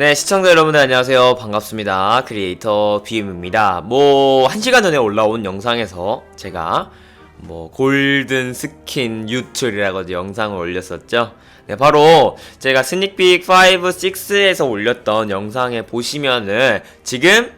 네, 시청자 여러분들 안녕하세요. 반갑습니다. 크리에이터 BM입니다. 뭐, 한 시간 전에 올라온 영상에서 제가 뭐, 골든 스킨 유출이라고 영상을 올렸었죠. 네, 바로 제가 스닉픽 5, 6에서 올렸던 영상에 보시면은 지금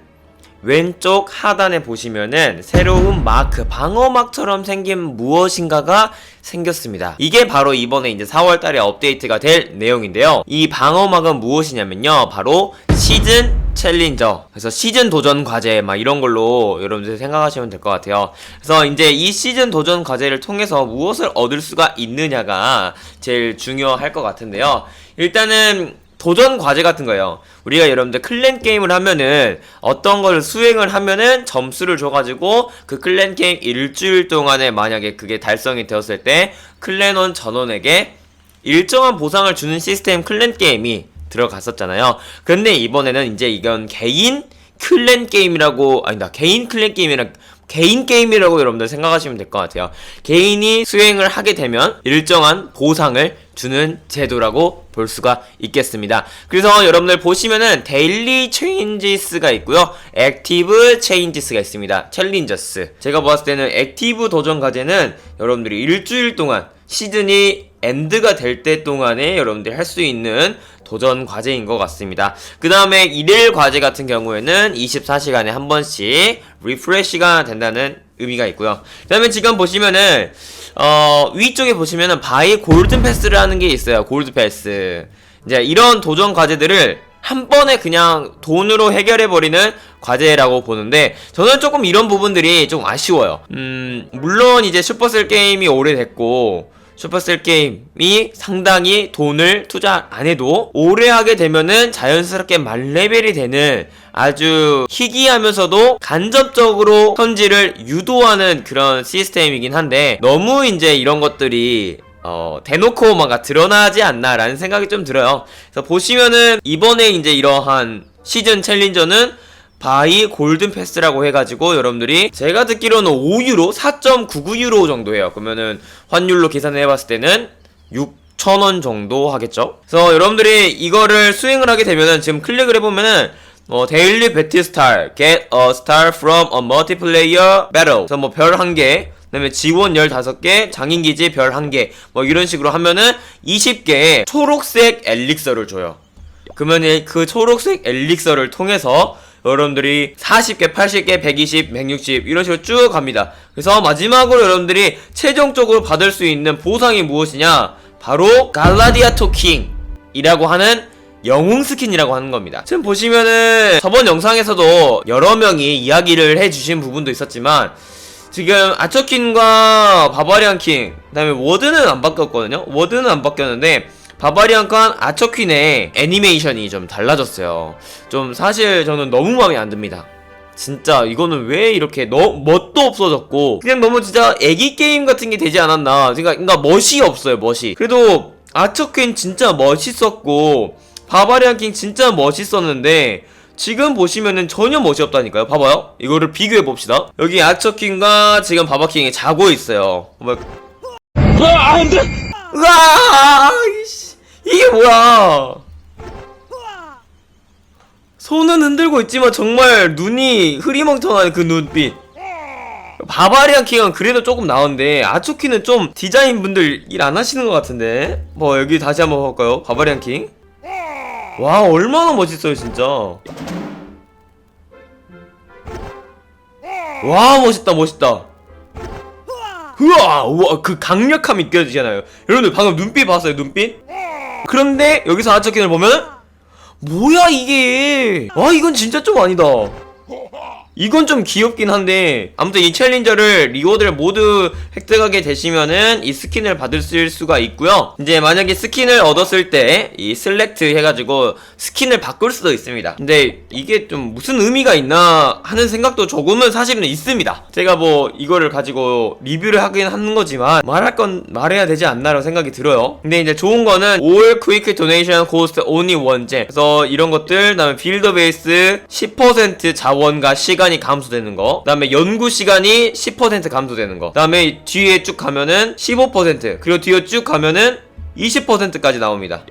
왼쪽 하단에 보시면은 새로운 마크, 방어막처럼 생긴 무엇인가가 생겼습니다. 이게 바로 이번에 이제 4월 달에 업데이트가 될 내용인데요. 이 방어막은 무엇이냐면요. 바로 시즌 챌린저. 그래서 시즌 도전 과제 막 이런 걸로 여러분들 생각하시면 될 것 같아요. 그래서 이제 이 시즌 도전 과제를 통해서 무엇을 얻을 수가 있느냐가 제일 중요할 것 같은데요. 일단은 도전 과제 같은 거예요. 우리가 여러분들 클랜 게임을 하면은 어떤 걸 수행을 하면은 점수를 줘가지고 그 클랜 게임 일주일 동안에 만약에 그게 달성이 되었을 때 클랜원 전원에게 일정한 보상을 주는 시스템 클랜 게임이 들어갔었잖아요. 근데 이번에는 이제 이건 개인 클랜 게임이라고 아니다 개인 클랜 게임이랑 개인 게임이라고 여러분들 생각하시면 될 것 같아요. 개인이 수행을 하게 되면 일정한 보상을 주는 제도라고 볼 수가 있겠습니다. 그래서 여러분들 보시면은 데일리 체인지스가 있고요. 액티브 체인지스가 있습니다. 챌린저스. 제가 봤을 때는 액티브 도전 과제는 여러분들이 일주일 동안 시즌이 엔드가 될 때 동안에 여러분들이 할 수 있는 도전 과제인 것 같습니다. 그 다음에 일일 과제 같은 경우에는 24시간에 한 번씩 리프레시가 된다는 의미가 있고요. 그 다음에 지금 보시면은 어, 위쪽에 보시면은 바이 골든 패스라는 게 있어요. 골드 패스. 이제 이런 도전 과제들을 한 번에 그냥 돈으로 해결해버리는 과제라고 보는데 저는 조금 이런 부분들이 좀 아쉬워요. 음, 물론 이제 슈퍼셀 게임이 오래됐고 슈퍼셀 게임이 상당히 돈을 투자 안 해도 오래 하게 되면은 자연스럽게 만레벨이 되는 아주 희귀하면서도 간접적으로 현질을 유도하는 그런 시스템이긴 한데 너무 이제 이런 것들이 어, 대놓고 뭔가 드러나지 않나라는 생각이 좀 들어요. 그래서 보시면은 이번에 이제 이러한 시즌 챌린저는 바이 골든 패스라고 해가지고 여러분들이 제가 듣기로는 5유로 4.99유로 정도예요. 그러면은 환율로 계산해 봤을 때는 6,000원 정도 하겠죠. 그래서 여러분들이 이거를 수행을 하게 되면은 지금 클릭을 해보면은 뭐 데일리 배틀 스타, get a star from a multiplayer battle. 그래서 뭐 별 한 개, 그다음에 지원 15개, 장인기지 별 한 개, 뭐 이런 식으로 하면은 20개의 초록색 엘릭서를 줘요. 그러면 그 초록색 엘릭서를 통해서 여러분들이 40개, 80개, 120, 160 이런 식으로 쭉 갑니다. 그래서 마지막으로 여러분들이 최종적으로 받을 수 있는 보상이 무엇이냐? 바로 갈라디아 토 킹이라고 하는 영웅 스킨이라고 하는 겁니다. 지금 보시면은 저번 영상에서도 여러 명이 이야기를 해주신 부분도 있었지만 지금 아처킨과 바바리안 킹, 그 다음에 워드는 안 바뀌었거든요? 워드는 안 바뀌었는데 바바리안과 아처퀸의 애니메이션이 좀 달라졌어요. 좀 사실 저는 너무 마음에 안 듭니다. 진짜 이거는 왜 이렇게 너 멋도 없어졌고 그냥 너무 진짜 애기 게임 같은 게 되지 않았나 그러니까, 그러니까 멋이 없어요 멋이 그래도 아처퀸 진짜 멋있었고 바바리안 킹 진짜 멋있었는데 지금 보시면은 전혀 멋이 없다니까요 봐봐요 이거를 비교해 봅시다 여기 아처퀸과 지금 바바킹이 자고 있어요 뭐 아, 안 돼! 으아! 이게 뭐야? 손은 흔들고 있지만 정말 눈이 흐리멍텅한 그 눈빛. 바바리안 킹은 그래도 조금 나은데 아초키는 좀 디자인 분들 일 안 하시는 것 같은데. 뭐 여기 다시 한번 볼까요? 바바리안 킹. 와 얼마나 멋있어요 진짜. 와 멋있다 멋있다. 우와, 우와, 그 강력함이 느껴지잖아요. 여러분들 방금 눈빛 봤어요, 눈빛? 그런데 여기서 아처킨을 보면 뭐야 이게? 와, 이건 진짜 좀 아니다. 이건 좀 귀엽긴 한데 아무튼 이 챌린저를 리워드를 모두 획득하게 되시면은 이 스킨을 받을 수가 있고요. 이제 만약에 스킨을 얻었을 때이 슬렉트 해가지고 스킨을 바꿀 수도 있습니다. 근데 이게 좀 무슨 의미가 있나 하는 생각도 조금은 사실은 있습니다. 제가 뭐 이거를 가지고 리뷰를 하긴 하는 거지만 말할 건 말해야 되지 않나라고 생각이 들어요. 근데 이제 좋은 거는 All Quick Donation Cost Only One 그래서 이런 것들 그다음에 빌더 베이스 10% 자원과 시간 이 감소되는 거 그 다음에 연구 시간이 10% 감소되는 거 그 다음에 뒤에 쭉 가면은 15% 그리고 뒤에 쭉 가면은 20%까지 나옵니다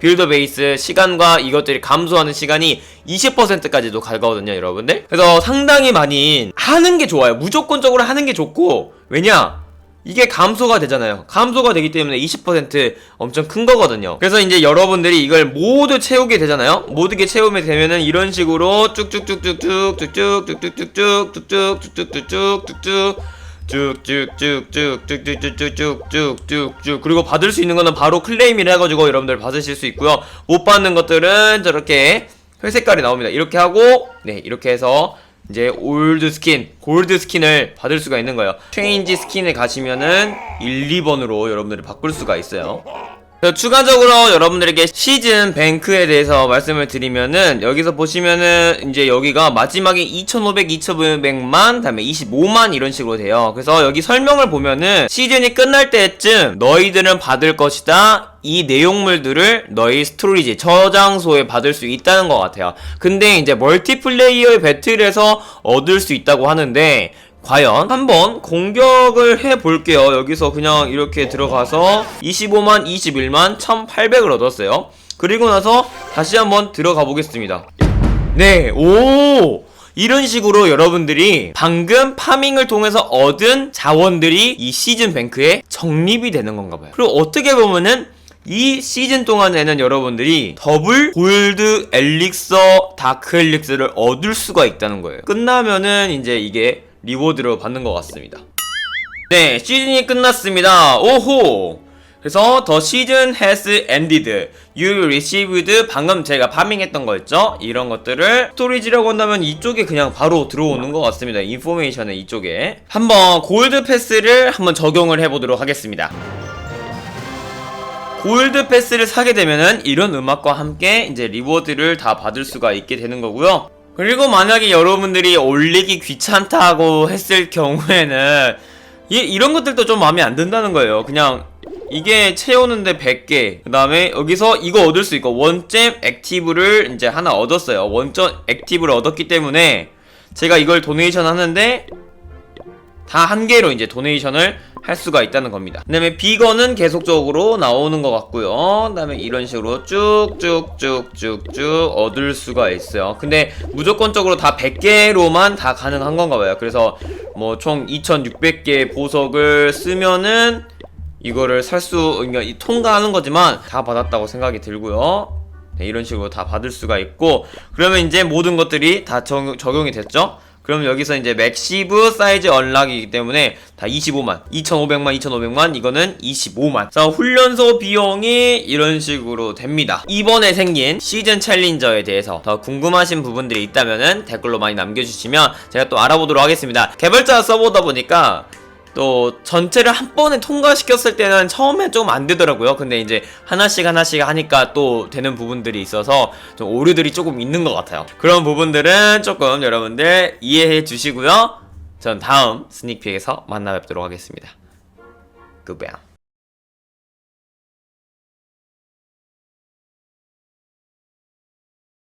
빌더 베이스 시간과 이것들이 감소하는 시간이 20%까지도 가거든요, 여러분들. 그래서 상당히 많이 하는 게 좋아요. 무조건적으로 하는 게 좋고 왜냐? 이게 감소가 되잖아요. 감소가 되기 때문에 20% 엄청 큰 거거든요. 그래서 이제 여러분들이 이걸 모두 채우게 되잖아요. 모두 게 채우게 되면은 이런 식으로 쭉쭉쭉쭉쭉 쭉쭉쭉쭉쭉쭉쭉쭉쭉쭉쭉쭉쭉 쭉쭉쭉쭉쭉쭉쭉쭉쭉쭉 그리고 받을 수 있는 거는 바로 클레임이라 해가지고 여러분들 받으실 수 있고요. 못 받는 것들은 저렇게 회색깔이 나옵니다. 이렇게 하고 네 이렇게 해서 이제 올드 스킨, 골드 스킨을 받을 수가 있는 거예요. 체인지 스킨에 가시면은 1, 2번으로 여러분들이 바꿀 수가 있어요. 추가적으로 여러분들에게 시즌 뱅크에 대해서 말씀을 드리면은 여기서 보시면은 이제 여기가 마지막에 2,500, 2,500만, 다음에 25만 이런 식으로 돼요. 그래서 여기 설명을 보면은 시즌이 끝날 때쯤 너희들은 받을 것이다. 이 내용물들을 너희 스토리지 저장소에 받을 수 있다는 것 같아요. 근데 이제 멀티플레이어의 배틀에서 얻을 수 있다고 하는데 과연 한번 공격을 해 볼게요. 여기서 그냥 이렇게 들어가서 25만, 21만, 1,800을 얻었어요. 그리고 나서 다시 한번 들어가 보겠습니다. 네, 오! 이런 식으로 여러분들이 방금 파밍을 통해서 얻은 자원들이 이 시즌 뱅크에 적립이 되는 건가 봐요. 그리고 어떻게 보면은 이 시즌 동안에는 여러분들이 더블 골드 엘릭서 다크 엘릭스를 얻을 수가 있다는 거예요. 끝나면은 이제 이게 리워드로 받는 것 같습니다. 네, 시즌이 끝났습니다. 오호! 그래서 더 시즌 has ended. You received 방금 제가 파밍했던 거 있죠? 이런 것들을 스토리지라고 한다면 이쪽에 그냥 바로 들어오는 것 같습니다. 인포메이션의 이쪽에 한번 골드 패스를 한번 적용을 해보도록 하겠습니다. 골드 패스를 사게 되면은 이런 음악과 함께 이제 리워드를 다 받을 수가 있게 되는 거고요. 그리고 만약에 여러분들이 올리기 귀찮다고 했을 경우에는 이, 이런 것들도 좀 마음에 안 든다는 거예요. 그냥 이게 채우는데 100개. 그 다음에 여기서 이거 얻을 수 있고 원잼 액티브를 이제 하나 얻었어요. 원점 액티브를 얻었기 때문에 제가 이걸 도네이션 하는데 다 한 개로 이제 도네이션을 할 수가 있다는 겁니다. 그 다음에 비건은 계속적으로 나오는 것 같고요. 그 다음에 이런 식으로 쭉쭉쭉쭉쭉 얻을 수가 있어요. 근데 무조건적으로 다 100개로만 다 가능한 건가 봐요. 그래서 뭐 총 2600개 보석을 쓰면은 이거를 살 수, 그러니까 이 통과하는 거지만 다 받았다고 생각이 들고요. 네, 이런 식으로 다 받을 수가 있고 그러면 이제 모든 것들이 다 적, 적용이 됐죠? 그럼 여기서 이제 맥시브 사이즈 언락이기 때문에 다 25만, 2,500만, 2,500만, 이거는 25만. 자, 훈련소 비용이 이런 식으로 됩니다. 이번에 생긴 시즌 챌린저에 대해서 더 궁금하신 부분들이 있다면은 댓글로 많이 남겨주시면 제가 또 알아보도록 하겠습니다. 개발자 써보다 보니까 또 전체를 한 번에 통과시켰을 때는 처음엔 조금 안 되더라고요. 근데 이제 하나씩 하나씩 하니까 또 되는 부분들이 있어서 좀 오류들이 조금 있는 것 같아요. 그런 부분들은 조금 여러분들 이해해 주시고요. 전 다음 스닉피에서 만나 뵙도록 하겠습니다. 굿바이.